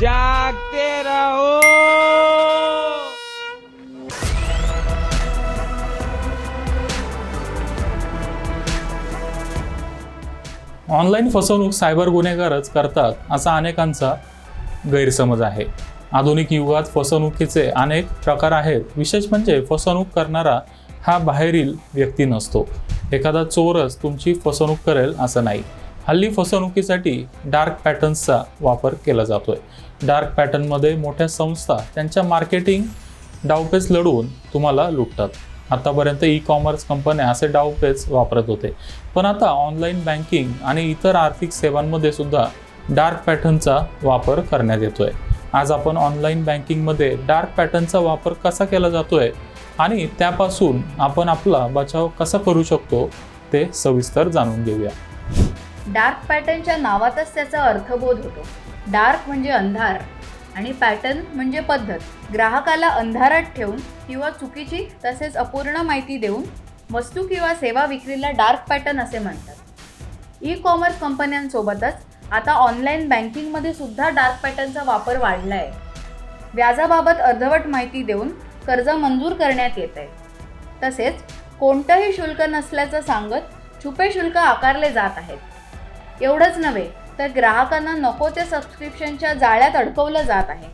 जागते रहो. ऑनलाईन फसवणूक सायबर गुन्हेगारच करतात असा अनेकांचा गैरसमज आहे. आधुनिक युगात फसवणुकीचे अनेक प्रकार आहेत. विशेष म्हणजे फसवणूक करणारा हा बाहेरील व्यक्ती नसतो. एखादा चोरच तुमची फसवणूक करेल असं नाही. हल्ली फसवणुकीसाठी डार्क पॅटर्न्सचा वापर केला जातोय. डार्क पॅटर्नमध्ये मोठ्या संस्था त्यांच्या मार्केटिंग डावपेच लढवून तुम्हाला लुटतात. आतापर्यंत ई कॉमर्स कंपन्या असे डावपेच वापरत होते. पण आता ऑनलाईन बँकिंग आणि इतर आर्थिक सेवांमध्ये सुद्धा डार्क पॅटर्नचा वापर करण्यात येतोय. आज आपण ऑनलाईन बँकिंगमध्ये डार्क पॅटर्नचा वापर कसा केला जातोय आणि त्यापासून आपण आपला बचाव कसा करू शकतो ते सविस्तर जाणून घेऊया. डार्क पॅटर्नच्या नावातच त्याचा अर्थबोध होतो. डार्क म्हणजे अंधार आणि पॅटर्न म्हणजे पद्धत. ग्राहकाला अंधारात ठेवून किंवा चुकीची तसेच अपूर्ण माहिती देऊन वस्तू किंवा सेवा विक्रीला डार्क पॅटर्न असे म्हणतात. ई कॉमर्स कंपन्यांसोबतच आता ऑनलाईन बँकिंगमध्ये सुद्धा डार्क पॅटर्नचा वापर वाढला आहे व्याजाबाबत अर्धवट माहिती देऊन कर्ज मंजूर करण्यात येत आहे. तसेच कोणतंही शुल्क नसल्याचं सांगत छुपे शुल्क आकारले जात आहेत. एवढंच नव्हे तर ग्राहकांना नको ते सबस्क्रिप्शनच्या जाळ्यात अडकवलं जात आहे.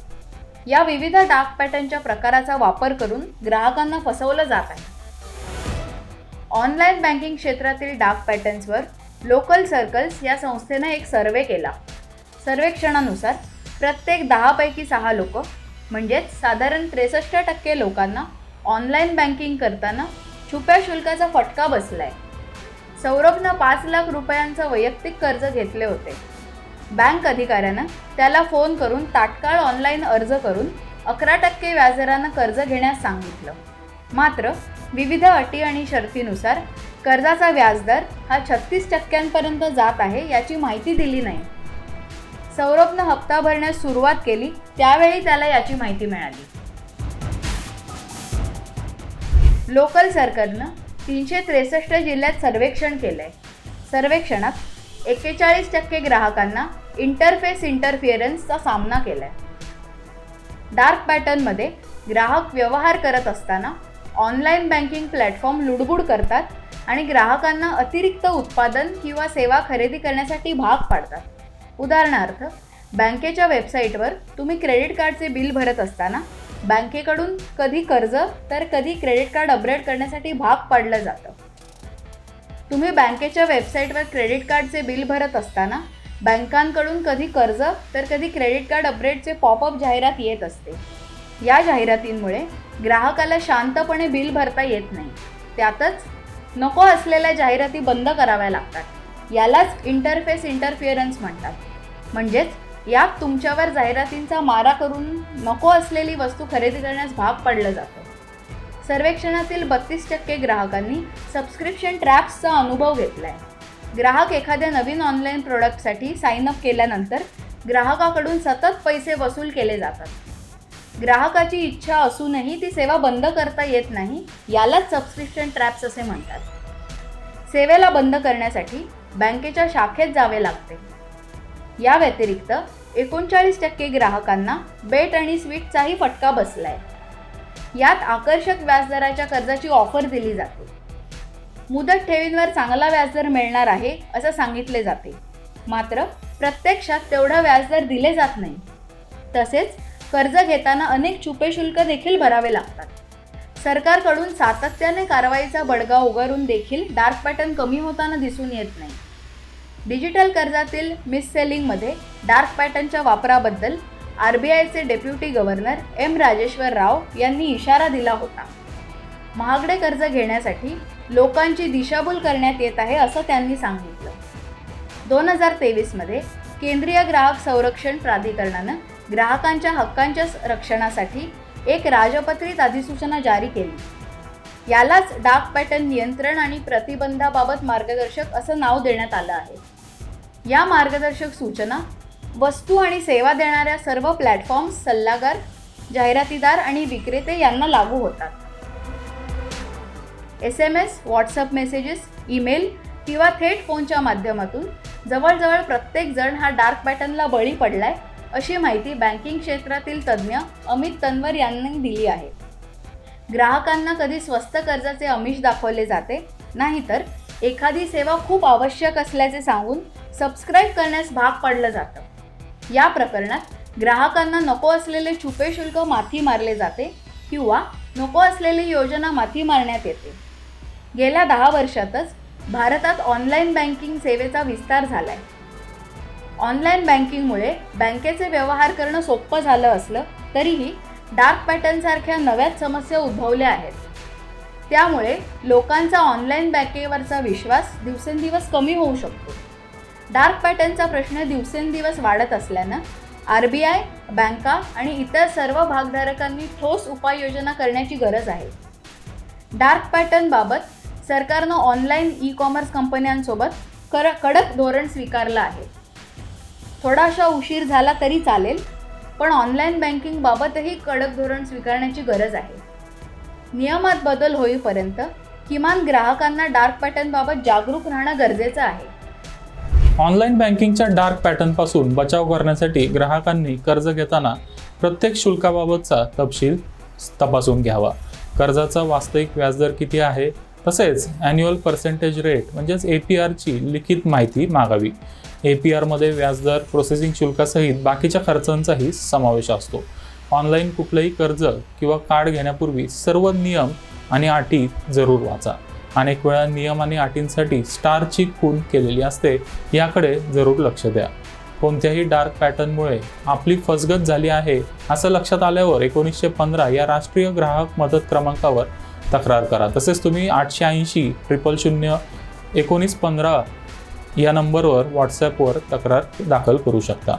या विविध डार्क पॅटर्नच्या प्रकाराचा वापर करून ग्राहकांना फसवलं जात आहे. ऑनलाईन बँकिंग क्षेत्रातील डार्क पॅटर्न्सवर लोकल सर्कल्स या संस्थेनं एक सर्वे केला. सर्वेक्षणानुसार प्रत्येक दहापैकी सहा लोक म्हणजेच साधारण त्रेसष्ट टक्के लोकांना ऑनलाईन बँकिंग करताना छुप्या शुल्काचा फटका बसला आहे सौरभनं पाच लाख रुपयांचं वैयक्तिक कर्ज घेतले होते. बँक अधिकाऱ्यानं त्याला फोन करून तात्काळ ऑनलाईन अर्ज करून अकरा टक्के व्याजदरानं कर्ज घेण्यास सांगितलं. मात्र विविध अटी आणि शर्तीनुसार कर्जाचा व्याजदर हा छत्तीस टक्क्यांपर्यंत जात आहे याची माहिती दिली नाही. सौरभनं हप्ता भरण्यास सुरुवात केली त्यावेळी त्याला याची माहिती मिळाली. लोकल सरकारनं तीनशे त्रेसष्ट जिल्ह्यात सर्वेक्षण केलं आहे सर्वेक्षणात एक्केचाळीस टक्के ग्राहकांना इंटरफेस इंटरफिअरन्सचा सामना केलाय. डार्क पॅटर्नमध्ये ग्राहक व्यवहार करत असताना ऑनलाईन बँकिंग प्लॅटफॉर्म लुडबुड करतात आणि ग्राहकांना अतिरिक्त उत्पादन किंवा सेवा खरेदी करण्यासाठी भाग पाडतात. उदाहरणार्थ बँकेच्या वेबसाईटवर तुम्ही क्रेडिट कार्डचे बिल भरत असताना बँकेकडून कधी कर्ज तर कधी क्रेडिट कार्ड अपग्रेड करण्यासाठी भाग पाडलं जातं. तुम्ही बँकेच्या वेबसाईटवर क्रेडिट कार्डचे बिल भरत असताना बँकांकडून कधी कर्ज तर कधी क्रेडिट कार्ड अपग्रेडचे पॉपअप जाहिरात येत असते. या जाहिरातींमुळे ग्राहकाला शांतपणे बिल भरता येत नाही. त्यातच नको असलेल्या जाहिराती बंद कराव्या लागतात. यालाच इंटरफेस इंटरफिअरन्स म्हणतात. म्हणजेच यात तुमच्यावर जाहिरातींचा मारा करून नको असलेली वस्तू खरेदी करण्यास भाग पाडलं जातं. सर्वेक्षणातील बत्तीस टक्के ग्राहकांनी सबस्क्रिप्शन ट्रॅप्सचा अनुभव घेतला आहे ग्राहक एखाद्या नवीन ऑनलाईन प्रोडक्टसाठी साईन अप केल्यानंतर ग्राहकाकडून सतत पैसे वसूल केले जातात. ग्राहकाची इच्छा असूनही ती सेवा बंद करता येत नाही यालाच सबस्क्रिप्शन ट्रॅप्स असे म्हणतात. सेवेला बंद करण्यासाठी बँकेच्या शाखेत जावे लागते. या व्यतिरिक्त एकोणचाळीस टक्के ग्राहकांना बेट आणि स्वीटचाही फटका बसलाय. यात आकर्षक व्याजदराच्या कर्जाची ऑफर दिली जाते. मुदत ठेवींवर चांगला व्याजदर मिळणार आहे असं सांगितले जाते. मात्र प्रत्यक्षात तेवढं व्याजदर दिले जात नाही. तसेच कर्ज घेताना अनेक छुपे शुल्क देखील भरावे लागतात. सरकारकडून सातत्याने कारवाईचा बडगा उगारून देखील डार्क पॅटर्न कमी होताना दिसून येत नाही. डिजिटल कर्जातील मिस सेलिंगमध्ये डार्क पॅटर्नच्या वापराबद्दल आर बी आयचे deputy governor M Rajeshwar Rao यांनी इशारा दिला होता. महागडे कर्ज घेण्यासाठी लोकांची दिशाभूल करण्यात येत आहे असं त्यांनी सांगितलं. दोन हजार तेवीसमध्ये केंद्रीय ग्राहक संरक्षण प्राधिकरणानं ग्राहकांच्या हक्कांच्या रक्षणासाठी एक राजपत्रित अधिसूचना जारी केली. यालाच डार्क पॅटर्न नियंत्रण आणि प्रतिबंधाबाबत मार्गदर्शक असं नाव देण्यात आलं आहे. या मार्गदर्शक सूचना वस्तू आणि सेवा देणाऱ्या सर्व प्लॅटफॉर्म्स सल्लागार जाहिरातीदार आणि विक्रेते यांना लागू होतात. S M S WhatsApp messages email किंवा थेट फोनच्या माध्यमातून जवळजवळ प्रत्येक जण हा डार्क पॅटर्नला बळी पडलाय अशी माहिती बँकिंग क्षेत्रातील तज्ज्ञ अमित तन्वर यांनी दिली आहे. ग्राहकांना कधी स्वस्त कर्जाचे अमिष दाखवले जाते? नाहीतर एखादी सेवा खूप आवश्यक असल्याचे सांगून सबस्क्राईब करण्यास भाग पाडलं जातं. या प्रकरणात ग्राहकांना नको असलेले छुपे शुल्क माथी मारले जाते किंवा नको असलेली योजना माथी मारण्यात येते. गेल्या दहा वर्षातच भारतात ऑनलाईन बँकिंग सेवेचा विस्तार झाला आहे ऑनलाईन बँकिंगमुळे बँकेचे व्यवहार करणं सोपं झालं असलं तरीही डार्क पॅटर्नसारख्या नव्याच समस्या उद्भवल्या आहेत. त्यामुळे लोकांचा ऑनलाईन बँकेवरचा विश्वास दिवसेंदिवस कमी होऊ शकतो. डार्क पॅटर्नचा प्रश्न दिवसेंदिवस वाढत असल्यानं आर बी आय बँका आणि इतर सर्व भागधारकांनी ठोस उपाययोजना करण्याची गरज आहे. डार्क पॅटर्नबाबत सरकारनं ऑनलाईन ई कॉमर्स कंपन्यांसोबत कर कडक धोरण स्वीकारलं आहे. थोडासा उशीर झाला तरी चालेल पण ऑनलाईन बँकिंगबाबतही कडक धोरण स्वीकारण्याची गरज आहे. नियमात बदल होईपर्यंत किमान ग्राहकांना डार्क पॅटर्नबाबत जागरूक राहणं गरजेचं आहे. ऑनलाईन बँकिंगच्या डार्क पॅटर्नपासून बचाव करण्यासाठी ग्राहकांनी कर्ज घेताना प्रत्येक शुल्काबाबतचा तपशील तपासून घ्यावा. कर्जाचा वास्तविक व्याजदर किती आहे? तसेच ॲन्युअल पर्सेंटेज रेट म्हणजेच ए पी आरची लिखित माहिती मागावी. ए पी आरमध्ये व्याजदर प्रोसेसिंग शुल्कासहित बाकीच्या खर्चांचाही समावेश असतो. ऑनलाईन कुठलंही कर्ज किंवा कार्ड घेण्यापूर्वी सर्व नियम आणि अटी जरूर वाचा. अनेक वेळा नियम आणि अटींसाठी स्टारची खून केलेली असते याकडे जरूर लक्ष द्या. कोणत्याही डार्क पॅटर्नमुळे आपली फसगत झाली आहे असं लक्षात आल्यावर एकोणीसशे पंधरा या राष्ट्रीय ग्राहक मदत क्रमांकावर तक्रार करा. तसेच तुम्ही आठशे ऐंशी ट्रिपल शून्य एकोणीस पंधरा या नंबरवर व्हॉट्सॲपवर तक्रार दाखल करू शकता.